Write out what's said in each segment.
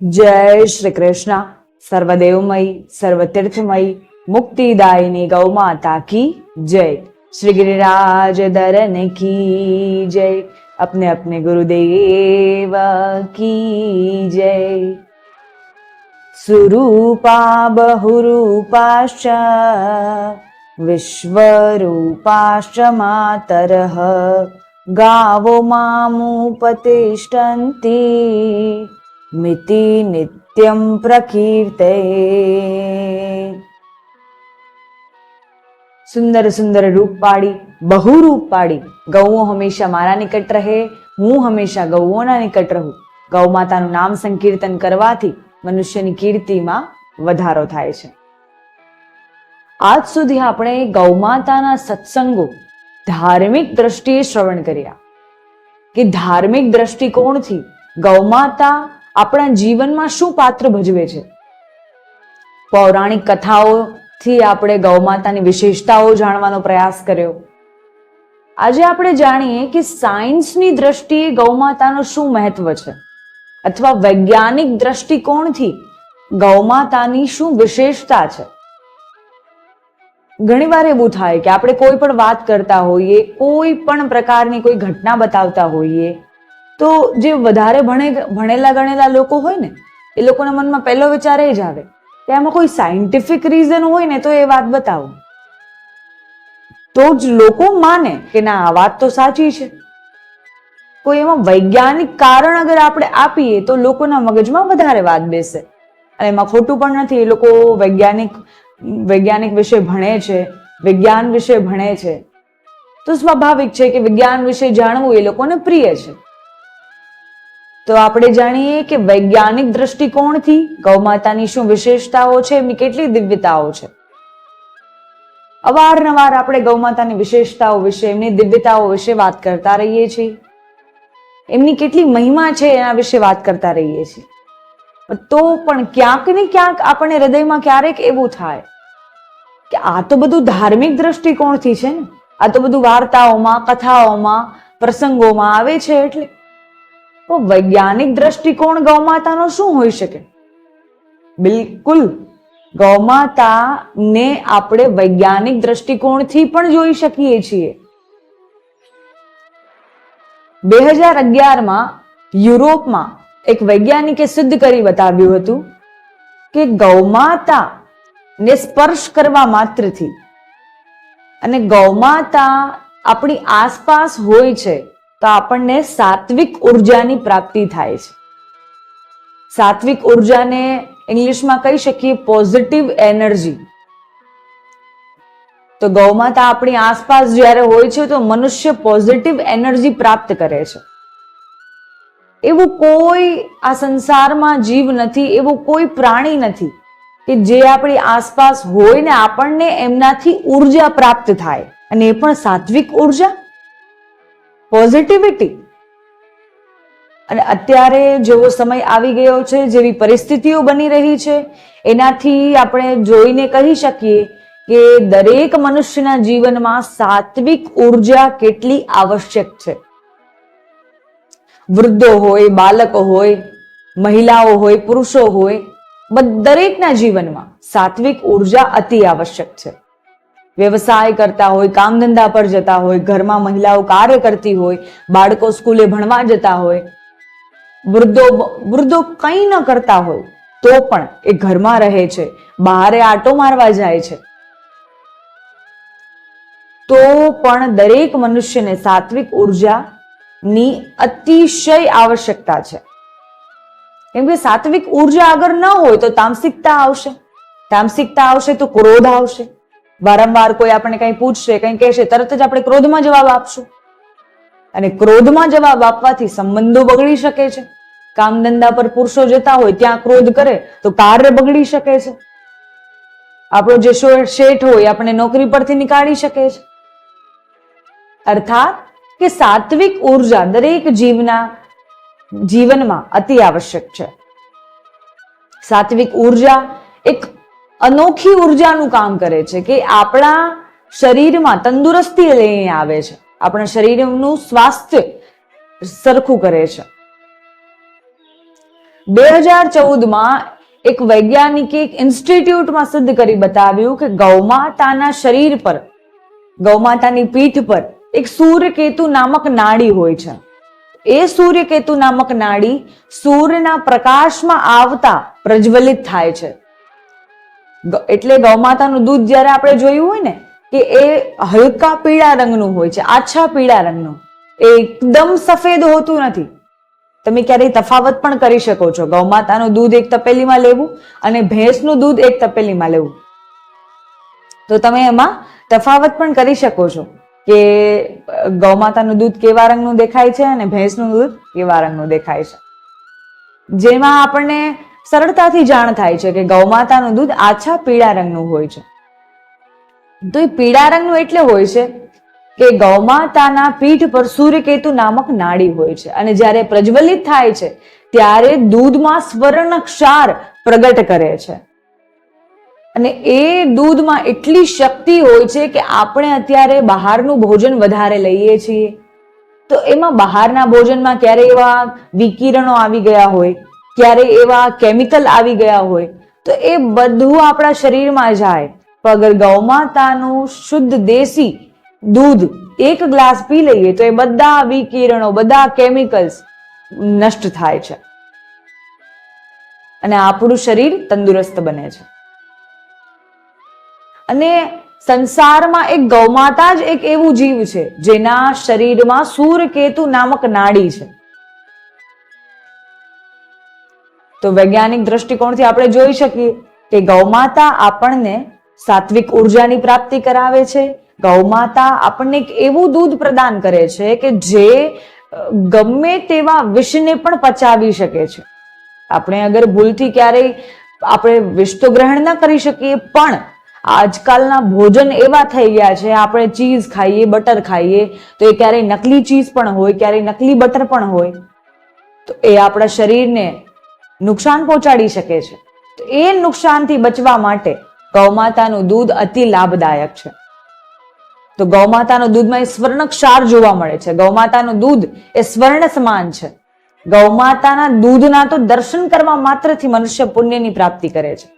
જય શ્રી કૃષ્ણ સર્વદેવમય સર્વતીર્થમય મુક્તિદાયિની ગૌ માતા કી જય શ્રી गिरिराज दरन की जय अपने अपने गुरुदेव की जय सुरूपा बहुरूपाश्च विश्वरूपाश्च मातरः गावो मामुपतिष्ठन्ति मिति नित्यं प्रकीर्ते સુંદર સુંદર રૂપ પાડી બહુ રૂપ પાડી ગૌઓ હંમેશા મારા નિકટ રહે હું હંમેશા ગૌઓના નિકટ રહું ગૌ માતાનું નામ સંકીર્તન કરવાથી મનુષ્યની કીર્તિમાં વધારો થાય છે આજ સુધી આપણે ગૌમાતાના સત્સંગો ધાર્મિક દ્રષ્ટિએ શ્રવણ કર્યા કે ધાર્મિક દ્રષ્ટિકોણથી ગૌમાતા આપણા જીવનમાં શું પાત્ર ભજવે છે? પૌરાણિક કથાઓથી આપણે ગૌમાતાની વિશેષતાઓ જાણવાનો પ્રયાસ કર્યો. આજે આપણે જાણીએ કે સાયન્સની દ્રષ્ટિએ ગૌમાતાનું શું મહત્વ છે? અથવા વૈજ્ઞાનિક દ્રષ્ટિકોણથી ગૌમાતાની શું વિશેષતા છે? ઘણીવાર એવું થાય કે આપણે કોઈ પણ વાત કરતા હોઈએ, કોઈ પણ પ્રકારની કોઈ ઘટના બતાવતા હોઈએ તો જે વધારે ભણે ભણેલા ગણેલા લોકો હોય ને, એ લોકોના મનમાં પહેલો વિચાર એ જ આવે કે આમાં કોઈ સાયન્ટિફિક રીઝન હોય ને તો એ વાત બતાવો. તો જ લોકો માને કે ના, આ વાત તો સાચી છે. કોઈ એમાં વૈજ્ઞાનિક કારણ અગર આપણે આપીએ તો લોકોના મગજમાં વધારે વાત બેસે. અને એમાં ખોટું પણ નથી, એ લોકો વૈજ્ઞાનિક વૈજ્ઞાનિક વિશે ભણે છે, વિજ્ઞાન વિશે ભણે છે. તો સ્વાભાવિક છે કે વિજ્ઞાન વિશે જાણવું એ લોકોને પ્રિય છે. તો આપણે જાણીએ કે વૈજ્ઞાનિક દ્રષ્ટિકોણથી ગૌમાતાની શું વિશેષતાઓ છે, એમની કેટલી દિવ્યતાઓ છે? અવારનવાર આપણે ગૌમાતાની વિશેષતાઓ વિશે, એમની દિવ્યતાઓ વિશે વાત કરતા રહીએ છીએ. એમની કેટલી મહિમા છે, એના વિશે વાત કરતા રહીએ છીએ. તો પણ ક્યાંક ને ક્યાંક આપણે હૃદયમાં ક્યારેક એવું થાય કે આ તો બધું ધાર્મિક દ્રષ્ટિકોણથી છે ને. આ તો બધું વાર્તાઓમાં, કથાઓમાં, પ્રસંગોમાં આવે છે એટલે તો વૈજ્ઞાનિક દ્રષ્ટિકોણ ગૌમાતાનો શું હોઈ શકે? બિલકુલ. ગૌમાતાને આપણે વૈજ્ઞાનિક દ્રષ્ટિકોણથી પણ જોઈ શકીએ છીએ. બે હજાર અગિયારમાં યુરોપમાં એક વૈજ્ઞાનિકે સિદ્ધ કરી બતાવ્યું હતું કે ગૌમાતા ને સ્પર્શ કરવા માત્રથી અને ગૌમાતા આપણી આસપાસ હોય છે તો આપણને સાત્વિક ઉર્જાની પ્રાપ્તિ થાય છે. સાત્વિક ઉર્જાને ઇંગ્લિશમાં કહી શકીએ પોઝિટિવ એનર્જી તો ગૌમાતા આપણી આસપાસ જ્યારે હોય છે તો મનુષ્ય પોઝિટિવ એનર્જી પ્રાપ્ત કરે છે. એવું કોઈ આ સંસારમાં જીવ નથી, એવું કોઈ પ્રાણી નથી કે જે આપણી આસપાસ હોય ને આપણને એમનાથી ઊર્જા પ્રાપ્ત થાય. અને એ પણ સાત્વિક ઊર્જા? પોઝિટિવિટી અને અત્યારે જેવો સમય આવી ગયો છે, જેવી પરિસ્થિતિઓ બની રહી છે, એનાથી આપણે જોઈને કહી શકીએ કે દરેક મનુષ્યના જીવનમાં સાત્વિક ઊર્જા કેટલી આવશ્યક છે. વૃદ્ધો હોય બાળકો હોય, મહિલાઓ હોય, પુરુષો હોય, દરેકના જીવનમાં સાત્વિક ઊર્જા અતિ આવશ્યક છે. વ્યવસાય કરતા હોય, કામ ધંધા પર જતા હોય, ઘરમાં મહિલાઓ કાર્ય કરતી હોય, બાળકો સ્કૂલે ભણવા જતા હોય, વૃદ્ધો વૃદ્ધો કંઈ ન કરતા હોય, તો પણ એ ઘરમાં રહે છે, બહારે આટો મારવા જાય છે. તો પણ દરેક મનુષ્યને સાત્વિક ઉર્જાની અતિશય આવશ્યકતા છે. કેમ કે સાત્વિક ઊર્જા અગર ન હોય તો તામસિકતા આવશે. તામસિકતા આવશે તો ક્રોધ આવશે. વારંવાર કોઈ આપણે કંઈ પૂછશે, કંઈ કહેશે, તરત જ આપણે ક્રોધમાં જવાબ આપશું. અને ક્રોધમાં જવાબ આપવાથી સંબંધો બગડી શકે છે. કામ ધંધા પર પુરુષો જતા હોય, ત્યાં ક્રોધ કરે, તો કાર્ય બગડી શકે છે. આપણો જે શેઠ હોય આપણે નોકરી પરથી નીકાળી શકે છે. અર્થાત કે સાત્વિક ઊર્જા દરેક જીવના જીવનમાં અતિ આવશ્યક છે. સાત્વિક ઊર્જા એક અનોખી ઉર્જાનું કામ કરે છે કે આપણા શરીરમાં તંદુરસ્તી લઈને આવે છે. આપણા શરીરનું સ્વાસ્થ્ય સરખું કરે છે. બે હજાર ચૌદમાં એક વૈજ્ઞાનિકે એક ઇન્સ્ટિટ્યૂટમાં સિદ્ધ કરી બતાવ્યું કે ગૌમાતાના શરીર પર, ગૌમાતાની પીઠ પર એક સૂર્યકેતુ નામક નાડી હોય છે. એ સૂર્યકેતુ નામક નાડી સૂર્યના પ્રકાશમાં આવતા પ્રજ્વલિત થાય છે. એટલે ગૌમાતાનું દૂધ જ્યારે આપણે જોયું હોય ને, કે એ હલકા પીળા રંગનું હોય છે, આછા પીળા રંગનું એકદમ સફેદ હોતું નથી. તમે ક્યારેય તફાવત પણ કરી શકો છો. ગૌમાતાનું દૂધ એક તપેલીમાં લેવું અને ભેંસનું દૂધ એક તપેલીમાં લેવું. તો તમે એમાં તફાવત પણ કરી શકો છો કે ગૌમાતાનું દૂધ કેવા રંગનું દેખાય છે અને ભેંસનું દૂધ કેવા રંગનું દેખાય છે. જેમાં આપણને સરળતાથી જાણ થાય છે કે ગૌમાતાનું દૂધ આછા પીળા રંગનું હોય છે. તો એ પીળા રંગનું એટલે હોય છે કે ગૌમાતાના પીઠ પર સૂર્યકેતુ નામક નાડી હોય છે. અને જ્યારે પ્રજ્વલિત થાય છે, ત્યારે દૂધમાં સ્વર્ણ ક્ષાર પ્રગટ કરે છે. અને એ દૂધમાં એટલી શક્તિ હોય છે કે આપણે અત્યારે બહારનું ભોજન વધારે લઈએ છીએ. તો એમાં બહારના ભોજનમાં ક્યારે એવા વિકિરણો આવી ગયા હોય? ક્યારે એવા કેમિકલ આવી ગયા હોય, તો એ બધું આપણા શરીરમાં જાય. તો અગર ગૌમાતાનું શુદ્ધ દેશી દૂધ એક ગ્લાસ પી લઈએ, તો એ બધા વિકિરણો, બધા કેમિકલ્સ નષ્ટ થાય છે. અને આપણું શરીર તંદુરસ્ત બને છે. અને સંસારમાં એક ગૌમાતા જ એક એવું જીવ છે, જેના શરીરમાં સૂર્યકેતુ નામક નાડી છે. તો વૈજ્ઞાનિક દ્રષ્ટિકોણથી આપણે જોઈ શકીએ કે ગૌમાતા આપણને સાત્વિક ઉર્જાની પ્રાપ્તિ કરાવે છે. ગૌમાતા આપણને એક એવું દૂધ પ્રદાન કરે છે કે જે ગમે તેવા વિષને પણ પચાવી શકે છે. આપણે અગર ભૂલથી ક્યારેય આપણે વિષ તો ગ્રહણ ના કરી શકીએ, પણ આજકાલના ભોજન એવા થઈ ગયા છે, આપણે ચીઝ ખાઈએ, બટર ખાઈએ, તો એ ક્યારેય નકલી ચીઝ પણ હોય, ક્યારેય નકલી બટર પણ હોય. તો એ આપણા શરીરને નુકસાન પહોંચાડી શકે છે. એ નુકસાનથી બચવા માટે ગૌમાતાનું દૂધ અતિ લાભદાયક છે. તો ગૌમાતાનું દૂધમાં એ સ્વર્ણ ક્ષાર જોવા મળે છે. ગૌમાતાનું દૂધ એ સ્વર્ણ સમાન છે. ગૌમાતાના દૂધના તો દર્શન કરવા માત્રથી મનુષ્ય પુણ્યની પ્રાપ્તિ કરે છે.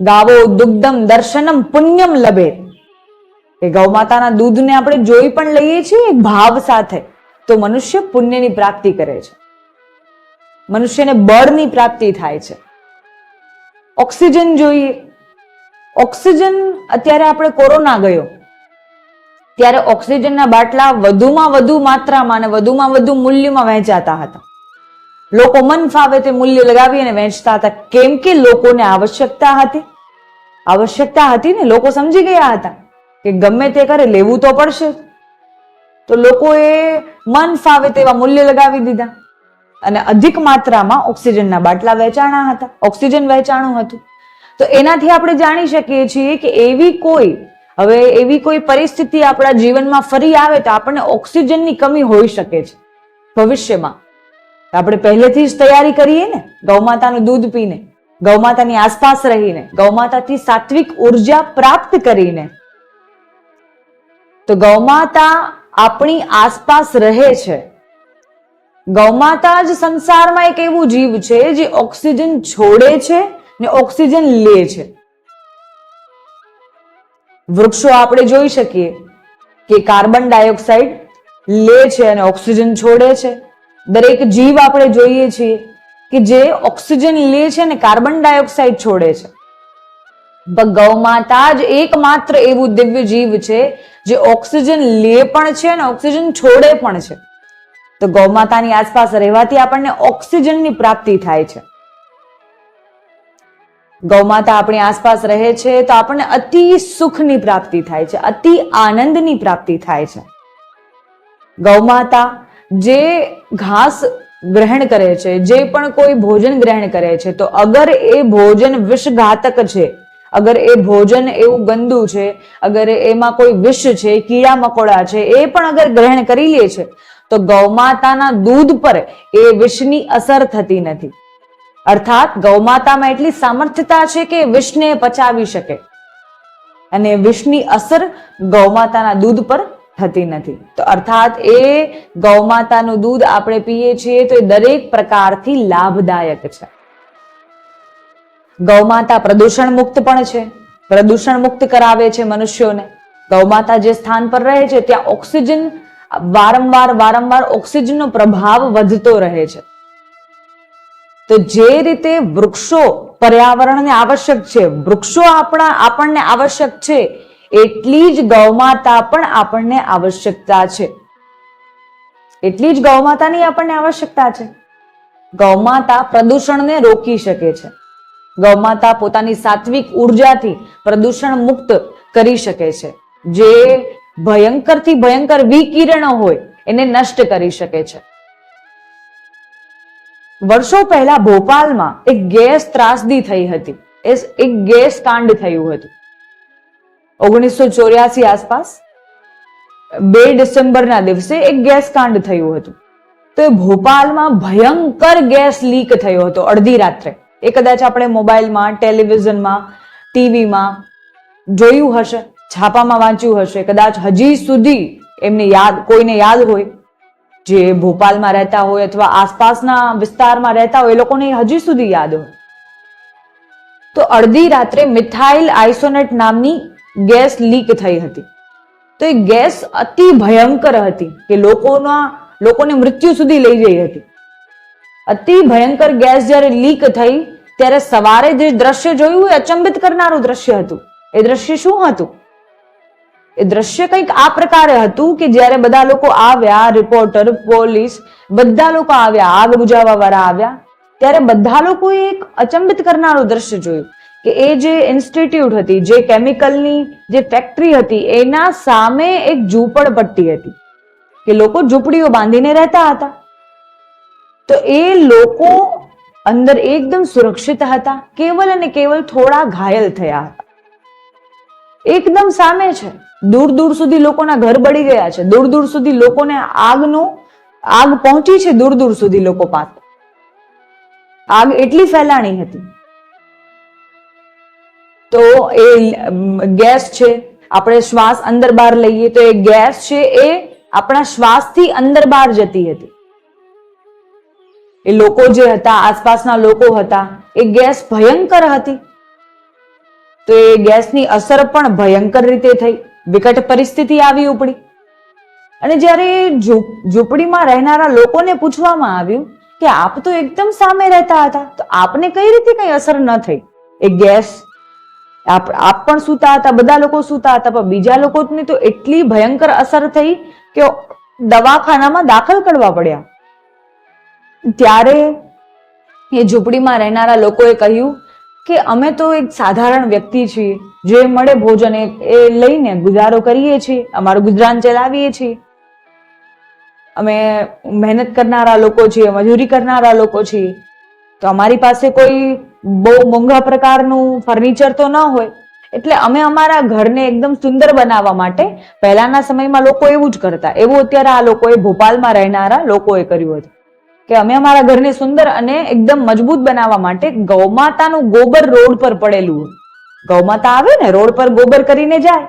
ગાવો દુગ્ધમ દર્શનમ પુણ્યમ લભે. એ ગૌમાતાના દૂધને આપણે જોઈ પણ લઈએ છીએ ભાવ સાથે તો મનુષ્ય પુણ્યની પ્રાપ્તિ કરે છે. મનુષ્યને બળની પ્રાપ્તિ થાય છે. ઓક્સિજન જોઈએ. ઓક્સિજન અત્યારે આપણે કોરોના ગયો. ત્યારે ઓક્સિજનના બાટલા વધુમાં વધુ માત્રામાં અને વધુમાં વધુ મૂલ્યમાં વહેંચાતા હતા. લોકો મન ફાવે તે મૂલ્ય લગાવી અને વહેંચતા હતા. કેમ કે લોકોને આવશ્યકતા હતી. આવશ્યકતા હતી ને લોકો સમજી ગયા હતા કે ગમે તે કરે લેવું તો પડશે. તો લોકોએ મન ફાવે તેવા મૂલ્ય લગાવી દીધા. અને અધિક માત્રામાં ઓક્સિજનના બાટલા વેચાણા હતા. ઓક્સિજન વેચાણું હતું. તો એનાથી આપણે જાણી શકીએ છીએ કે એવી કોઈ, હવે એવી કોઈ પરિસ્થિતિ આપણા જીવનમાં ફરી આવે તો આપણને ઓક્સિજનની કમી હોઈ શકે છે. ભવિષ્યમાં. આપણે પહેલેથી જ તૈયારી કરીએ ને ગૌમાતાનું દૂધ પીને ગૌમાતાની આસપાસ રહીને ગૌમાતાથી સાત્વિક ઊર્જા પ્રાપ્ત કરીને. તો ગૌમાતા આપણી આસપાસ રહે છે. ગૌમાતા જ સંસારમાં એક એવું જીવ છે જે ઓક્સિજન છોડે છે ને ઓક્સિજન લે છે. વૃક્ષો આપણે જોઈ શકીએ કે કાર્બન ડાયોક્સાઇડ લે છે અને ઓક્સિજન છોડે છે. દરેક જીવ આપણે જોઈએ છીએ કે જે ઓક્સિજન લે છે અને કાર્બન ડાયોક્સાઇડ છોડે છે. ગૌ ગૌમાતા જ એકમાત્ર એવું દિવ્ય જીવ છે જે ઓક્સિજન લે પણ છે અને ઓક્સિજન છોડે પણ છે. તો ગૌમાતાની આસપાસ રહેવાથી આપણને ઓક્સિજનની પ્રાપ્તિ થાય છે. ગૌમાતા આપણી આસપાસ રહે છે તો આપણને અતિ સુખની પ્રાપ્તિ થાય છે, અતિ આનંદની પ્રાપ્તિ થાય છે. ગૌમાતા જે ઘાસ ગ્રહણ કરે છે, જે પણ કોઈ ભોજન ગ્રહણ કરે છે, તો અગર એ ભોજન વિષઘાતક છે, અગર એ ભોજન એવું ગંદુ છે, અગર એમાં કોઈ વિષ છે, કીડા મકોડા છે, એ પણ અગર ગ્રહણ કરી લે છે તો ગૌમાતાના દૂધ પર એ વિષની અસર થતી નથી. અર્થાત ગૌમાતામાં એટલી સામર્થ્યતા છે કે વિષને પચાવી શકે. અને વિષની અસર ગૌમાતાના દૂધ પર થતી નથી. તો અર્થાત એ ગૌમાતાનું દૂધ આપણે પીએ છીએ તો એ દરેક પ્રકારથી લાભદાયક છે. ગૌમાતા પ્રદૂષણ મુક્ત પણ છે. પ્રદૂષણ મુક્ત કરાવે છે મનુષ્યોને. ગૌમાતા જે સ્થાન પર રહે છે, ત્યાં ઓક્સિજન વારંવાર વારંવાર ઓક્સિજનનો પ્રભાવ વધતો રહે છે. તો જે રીતે વૃક્ષો પર્યાવરણને આવશ્યક છે, વૃક્ષો આપણા, આપણને આવશ્યક છે, એટલી જ ગૌમાતા પણ આપણને આવશ્યકતા છે. એટલી જ ગૌમાતાની આપણને આવશ્યકતા છે. ગૌમાતા પ્રદૂષણને રોકી શકે છે. ગૌમાતા પોતાની સાત્વિક ઉર્જાથી પ્રદૂષણ મુક્ત કરી શકે છે. જે ભયંકરથી ભયંકર વિકિરણો હોય, એને નષ્ટ કરી શકે છે. વર્ષો પહેલા ભોપાલમાં એક ગેસ ત્રાસદી થઈ હતી. એક ગેસ કાંડ થયું હતું. ઓગણીસો ચોર્યાસી આસપાસ, બે ડિસેમ્બરના દિવસે એક ગેસ કાંડ થયું હતું. તો એ ભોપાલમાં ભયંકર ગેસ લીક થયો હતો અડધી રાત્રે. એ કદાચ આપણે મોબાઈલમાં, ટેલિવિઝનમાં, ટીવીમાં જોયું હશે. છાપામાં વાંચ્યું હશે. કદાચ હજી સુધી એમને યાદ, કોઈને યાદ હોય. જે ભોપાલમાં રહેતા હોય અથવા આસપાસના વિસ્તારમાં રહેતા હોય, એ લોકોને હજી સુધી યાદ હોય. તો અડધી રાત્રે મિથાઇલ આઇસોનેટ નામની ગેસ લીક થઈ હતી. તો એ ગેસ અતિ ભયંકર હતી કે લોકોના, લોકોને મૃત્યુ સુધી લઈ જઈ હતી. અતિ ભયંકર ગેસ જ્યારે લીક થઈ, ત્યારે સવારે જે દ્રશ્ય જોયું એ અચંબિત કરનારું દ્રશ્ય હતું. એ દ્રશ્ય શું હતું? એ દ્રશ્ય કંઈક આ પ્રકારે હતું કે જ્યારે બધા લોકો આવ્યા રિપોર્ટર પોલીસ બધા લોકો આવ્યા, આગ બુજાવવા વાળા આવ્યા, ત્યારે બધા લોકોએ એક અચંબિત કરનારું દ્રશ્ય જોયું કે એ જે ઇન્સ્ટિટ્યૂટ હતી, જે કેમિકલની જે ફેક્ટરી હતી, એના સામે એક ઝૂંપડપટ્ટી હતી કે લોકો ઝૂંપડીઓ બાંધીને રહેતા હતા. તો એ લોકો અંદર એકદમ સુરક્ષિત હતા, કેવલ અને કેવલ થોડા ઘાયલ થયા હતા. એકદમ સામે છે. દૂર દૂર સુધી લોકોના ઘર બળી ગયા છે. દૂર દૂર સુધી લોકોને આગનો, આગ પહોંચી છે દૂર દૂર સુધી લોકો પાસે આગ એટલી ફેલાણી હતી. તો એ ગેસ છે, આપણે શ્વાસ અંદર બહાર લઈએ તો એ ગેસ છે એ આપણા શ્વાસથી અંદર બહાર જતી હતી. એ લોકો જે હતા, આસપાસના લોકો હતા, એ ગેસ ભયંકર હતી. તો એ ગેસની અસર પણ ભયંકર રીતે થઈ. વિકટ પરિસ્થિતિ આવી ઉપડી. અને જ્યારે ઝૂંપડીમાં રહેનારા લોકોને પૂછવામાં આવ્યું કે આપ તો એકદમ સામે રહેતા હતા, તો આપને કઈ રીતે કઈ અસર ન થઈ? એ ગેસ આપ આપ પણ સૂતા હતા, બધા લોકો સૂતા હતા, પણ બીજા લોકોને તો એટલી ભયંકર અસર થઈ કે દવાખાનામાં દાખલ કરવા પડ્યા. ત્યારે એ ઝૂંપડીમાં રહેનારા લોકોએ કહ્યું કે અમે તો એક સાધારણ વ્યક્તિ છીએ. જે મળે ભોજન એ લઈને ગુજારો કરીએ છીએ, અમારું ગુજરાન ચલાવીએ છીએ. અમે મહેનત કરનારા લોકો છીએ, મજૂરી કરનારા લોકો છીએ. તો અમારી પાસે કોઈ બહુ મોંઘા પ્રકારનું ફર્નિચર તો ન હોય. એટલે અમે અમારા ઘરને એકદમ સુંદર બનાવવા માટે પહેલાના સમયમાં લોકો એવું જ કરતા. એવું અત્યારે આ લોકોએ ભોપાલમાં રહેનારા લોકોએ કર્યું હતું. કે અમે અમારા ઘરને સુંદર અને એકદમ મજબૂત બનાવવા માટે ગૌમાતાનું ગોબર રોડ પર પડેલું ગૌમાતા આવે ને, રોડ પર ગોબર કરીને જાય.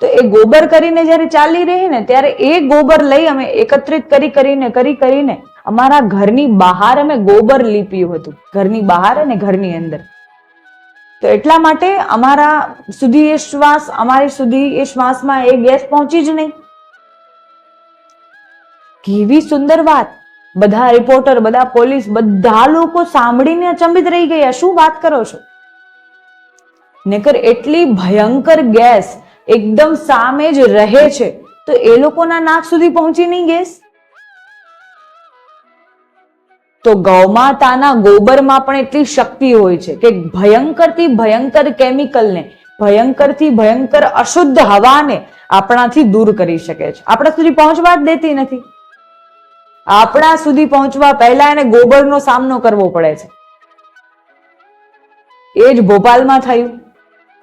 તો એ ગોબર કરીને જ્યારે ચાલી રહી ને, ત્યારે એ ગોબર લઈ અમે એકત્રિત કરી, કરીને કરી, કરીને અમારા ઘરની બહાર અમે ગોબર લીપ્યું હતું. ઘરની બહાર અને ઘરની અંદર. તો એટલા માટે અમારા સુધી એ શ્વાસ, અમારી સુધી એ શ્વાસમાં એ ગેસ પહોંચી જ નહીં. કેવી સુંદર વાત. બધા રિપોર્ટર બધા પોલીસ બધા લોકો સાંભળીને અચંબિત રહી ગયા. શું વાત કરો છો? નકર એટલી ભયંકર ગેસ એકદમ સામે જ રહે છે, તો એ લોકોના નાક સુધી પહોંચી નહીં ગેસ? તો ગૌમાતાના ગોબરમાં પણ એટલી શક્તિ હોય છે કે ભયંકરથી ભયંકર કેમિકલને ભયંકરથી ભયંકર અશુદ્ધ હવાને આપણાથી દૂર કરી શકે છે. આપણા સુધી પહોંચવા જ દેતી નથી. આપણા સુધી પહોંચવા પહેલા એને ગોબરનો સામનો કરવો પડે છે. એ જ ભોપાલમાં થયું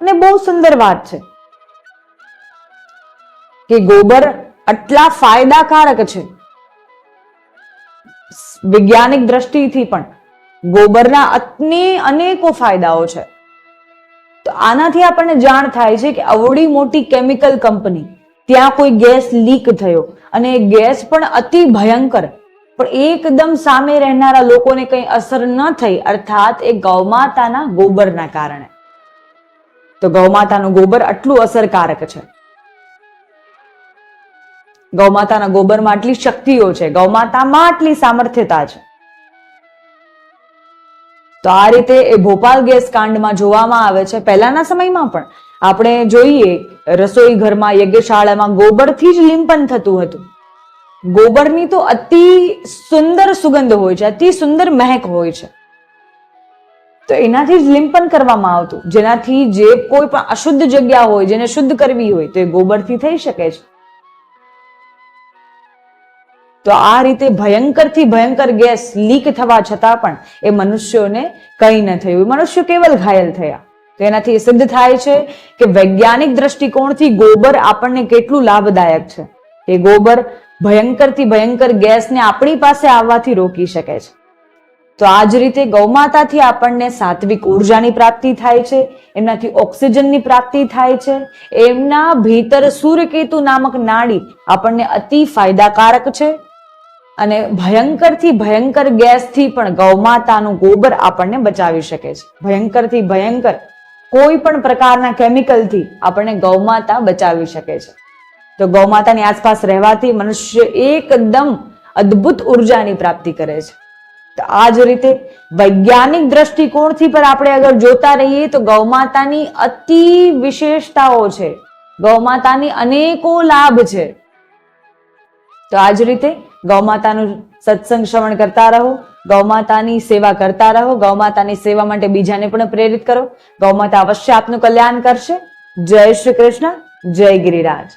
અને બહુ સુંદર વાત છે કે ગોબર આટલા ફાયદાકારક છે. વૈજ્ઞાનિક દ્રષ્ટિથી પણ ગોબરના અતને અનેકો ફાયદાઓ છે. તો આનાથી આપણને જાણ થાય છે કે અવડી મોટી કેમિકલ કંપની ત્યાં કોઈ ગેસ લીક થયો. અને ગેસ પણ અતિ ભયંકર. પણ એકદમ સામે રહેનારા લોકોને કંઈ અસર ન થઈ, અર્થાત એ ગૌમાતાના ગોબરના કારણે. તો ગૌમાતાનું ગોબર આટલું અસરકારક છે. ગૌમાતાના ગોબરમાં આટલી શક્તિઓ છે, ગૌમાતામાં આટલી સામર્થ્યતા છે. તો આ રીતે એ ભોપાલ ગેસ કાંડમાં જોવામાં આવે છે, પહેલાના સમયમાં પણ. આપણે જોઈએ, રસોઈ ઘરમાં યજ્ઞશાળામાં ગોબરથી જ લીંપન થતું હતું. ગોબરની તો અતિ સુંદર સુગંધ હોય છે, અતિ સુંદર મહેક હોય છે. તો એનાથી જ લીંપન કરવામાં આવતું. જેનાથી જે કોઈ પણ અશુદ્ધ જગ્યા હોય, જેને શુદ્ધ કરવી હોય, તો એ ગોબરથી થઈ શકે છે. તો આ રીતે ભયંકરથી ભયંકર ગેસ લીક થવા છતાં પણ એ મનુષ્યોને કંઈ ન થયું. મનુષ્યો કેવલ ઘાયલ થયા. તો એનાથી એ સિદ્ધ થાય છે કે વૈજ્ઞાનિક દ્રષ્ટિકોણથી ગોબર આપણને કેટલું લાભદાયક છે. એ ગોબર ભયંકરથી ભયંકર ગેસને આપણી પાસે આવવાથી રોકી શકે છે. તો આ જ રીતે ગૌમાતાથી આપણને સાત્વિક ઉર્જાની પ્રાપ્તિ થાય છે, એમનાથી ઓક્સિજનની પ્રાપ્તિ થાય છે, એમના ભીતર સૂર્યકેતુ નામક નાડી આપણને અતિ ફાયદાકારક છે અને ભયંકરથી ભયંકર ગેસથી પણ ગૌમાતાનું ગોબર આપણને બચાવી શકે છે. ભયંકરથી ભયંકર કોઈ પણ પ્રકારના કેમિકલથી આપણને ગૌમાતા બચાવી શકે છે. તો ગૌમાતાની આસપાસ રહેવાથી મનુષ્ય એકદમ અદ્ભુત ઉર્જાની પ્રાપ્તિ કરે છે. તો આ જ રીતે વૈજ્ઞાનિક દ્રષ્ટિકોણથી પણ આપણે અગર જોતા રહીએ તો ગૌમાતાની અતિ વિશેષતાઓ છે. ગૌમાતાની અનેકો લાભ છે. તો આ જ રીતે ગૌમાતાનું સત્સંગ શ્રવણ કરતા રહો. ગૌમાતાની સેવા કરતા રહો ગૌમાતાની સેવા માટે બીજાને પણ પ્રેરિત કરો. ગૌમાતા અવશ્ય આપનું કલ્યાણ કરશે. જય શ્રી કૃષ્ણ, જય ગિરિરાજ.